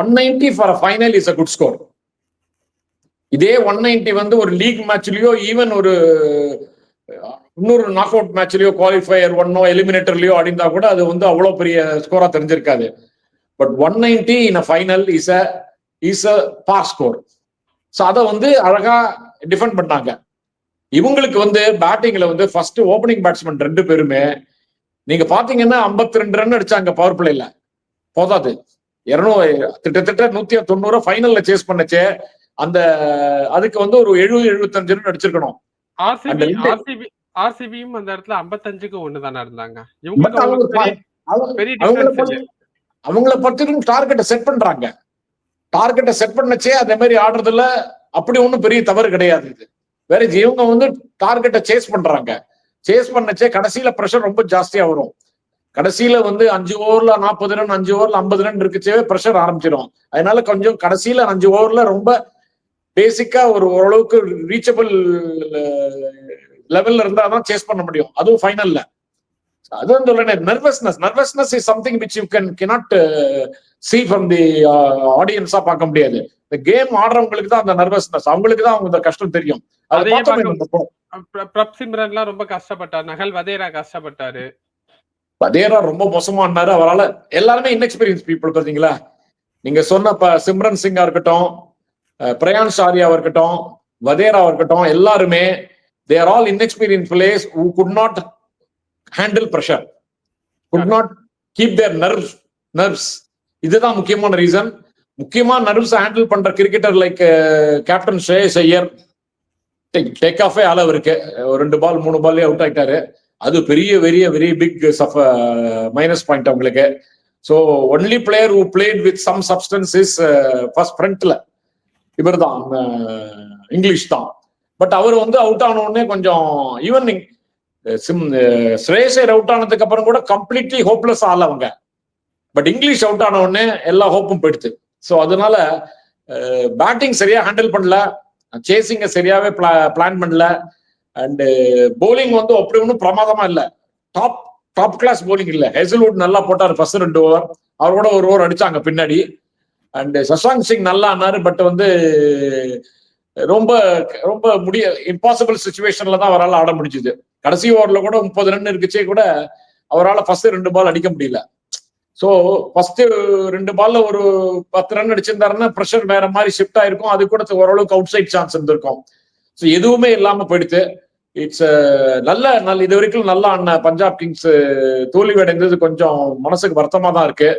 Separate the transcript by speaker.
Speaker 1: One ninety for final is a good score இதே one ninety வந்து ஒரு league மேட்ச்லயோ even ஒரு இன்னொரு நாக் அவுட் மேட்ச்லயோ குவாலிஃபயர் ஒன்னோ எலிமினேட்டர்லயோ அடிந்தா கூட அது வந்து அவ்வளவு பெரிய ஸ்கோரா தெரிஞ்சிருக்காது. But one ninety in a final is a is a par score so அதை வந்து அழகா டிஃபெண்ட் பண்ணாங்க. இவங்களுக்கு வந்து பேட்டிங்ல வந்து ஃபர்ஸ்ட் ஓப்பனிங் பேட்ஸ்மேன் ரெண்டு பேருமே நீங்க பாத்தீங்கன்னா 52 ரெண்டு ரன் அடிச்சாங்க பவர் பிளேல போதாது. இருநூறு கிட்டத்தட்ட நூத்தி தொண்ணூறு ஃபைனல்ல சேஸ் பண்ணச்சே. அந்த அதுக்கு வந்து ஒரு எழுபது எழுபத்தஞ்சு ரன் அடிச்சிருக்கணும்.
Speaker 2: ஆர்சிபியும் அந்த இடத்துல 55க்கு ஒண்ணு தானே இருந்தாங்க
Speaker 1: அவங்கள பொறுத்தவரைக்கும் டார்கெட்டை செட் பண்றாங்க. டார்கெட்டை செட் பண்ணச்சே அதே மாதிரி ஆடுறதுல அப்படி ஒண்ணும் பெரிய தவறு கிடையாது இது. வேற இவங்க வந்து டார்கெட்டை சேஸ் பண்றாங்க. சேஸ் பண்ணச்சே கடைசியில பிரஷர் ரொம்ப ஜாஸ்தியா வரும். கடைசியில வந்து அஞ்சு ஓவர்ல நாற்பது ரன் அஞ்சு ஓவர்ல ஐம்பது ரன் இருக்குச்சே பிரஷர் ஆரம்பிச்சிடும். அதனால கொஞ்சம் கடைசியில அஞ்சு ஓவர்ல ரொம்ப பேசிக்கா ஒரு ஓரளவுக்கு ரீச்சபிள் லெவல்ல இருந்தா தான் சேஸ் பண்ண முடியும். அதுவும் ஃபைனல்ல அதுவும் சொல்றேன் nervousness nervousness is something which you can cannot see from the ஆடியன்ஸா பார்க்க முடியாது. இந்த கேம் ஆடுறவங்களுக்கு தான் அந்த நர்வஸ்னஸ் அவங்களுக்கு தான் அவங்க கஷ்டம் தெரியும்.
Speaker 2: பிரப் சிம்ரன்லாம் ரொம்ப கஷ்டப்பட்டார். நகல் வதேரா கஷ்டப்பட்டாரு.
Speaker 1: வதேரா ரொம்ப மோசமானாரு அவரால் எல்லாருமே இன்எக்ஸ்பீரியன்ஸ் பீப்புள் பார்த்தீங்களா நீங்க சொன்ன இப்ப சிம்ரன் சிங்கா இருக்கட்டும் பிரயான் பிரயான்ஷ் இருக்கட்டும் வதேரா இருக்கட்டும் எல்லாருமே they're all inexperience players who could not handle pressure could not keep their nerves nerves இதுதான் முக்கியமான ரீசன் முக்கியமா நர்வ்ஸ் ஹேண்டில் பண்ற cricketer like captain Shreyas Iyer. Take ஆஃபே அளவு இருக்கு ஒரு ரெண்டு பால் மூணு பால்லே அவுட் ஆயிட்டாரு. அது பெரிய வெரிய வெரி பிக் சஃப் மைனஸ் பாயிண்ட் அவங்களுக்கு. So only player who played with some substance is first ஃப்ரண்ட்ல இவர் தான் இங்கிலீஷ் தான். பட் அவர் வந்து அவுட் ஆன உடனே கொஞ்சம் ஈவன் சிம் ஸ்ரேஷர் அவுட் ஆனதுக்கு அப்புறம் கூட கம்ப்ளீட்லி ஹோப்லெஸ் ஆகல அவங்க. பட் இங்கிலீஷ் அவுட் ஆன உடனே எல்லா ஹோப்பும் போயிடுது. ஸோ அதனால uh, பேட்டிங் சரியா ஹேண்டில் பண்ணல. சேசிங்க சரியாவே பிளான் பண்ணல. அண்ட் போலிங் uh, வந்து அப்படி ஒன்றும் பிரமாதமா இல்லை. டாப் டாப் கிளாஸ் போலிங் இல்லை. ஹெசல்வுட் நல்லா போட்டார் ஃபர்ஸ்ட் ரெண்டு ஓவர் அவர் கூட ஒரு ஓவர் அடிச்சாங்க பின்னாடி. அண்ட் சசாங் சிங் நல்லா ஆனாரு பட் வந்து ரொம்ப ரொம்ப முடிய இம்பாசிபிள் சுச்சுவேஷன்ல தான் அவரால் ஆட முடிஞ்சுது. கடைசி ஓவரில் கூட முப்பது ரன் இருக்குச்சே கூட அவரால் ஃபர்ஸ்ட் ரெண்டு பால் அடிக்க முடியல. ஸோ ஃபர்ஸ்ட் ரெண்டு பால்ல ஒரு பத்து ரன் அடிச்சிருந்தாருன்னா ப்ரெஷர் வேற மாதிரி ஷிஃப்ட் ஆயிருக்கும். அது கூட ஓரளவுக்கு அவுட் சைட் சான்ஸ் இருந்திருக்கும். ஸோ எதுவுமே இல்லாம போயிடுச்சு. இட்ஸ் uh, நல்ல நல்ல இது வரைக்கும் நல்லா அண்ணன். பஞ்சாப் கிங்ஸ் uh, தோல்வி அடைந்தது கொஞ்சம் மனசுக்கு வருத்தமா தான் இருக்கு.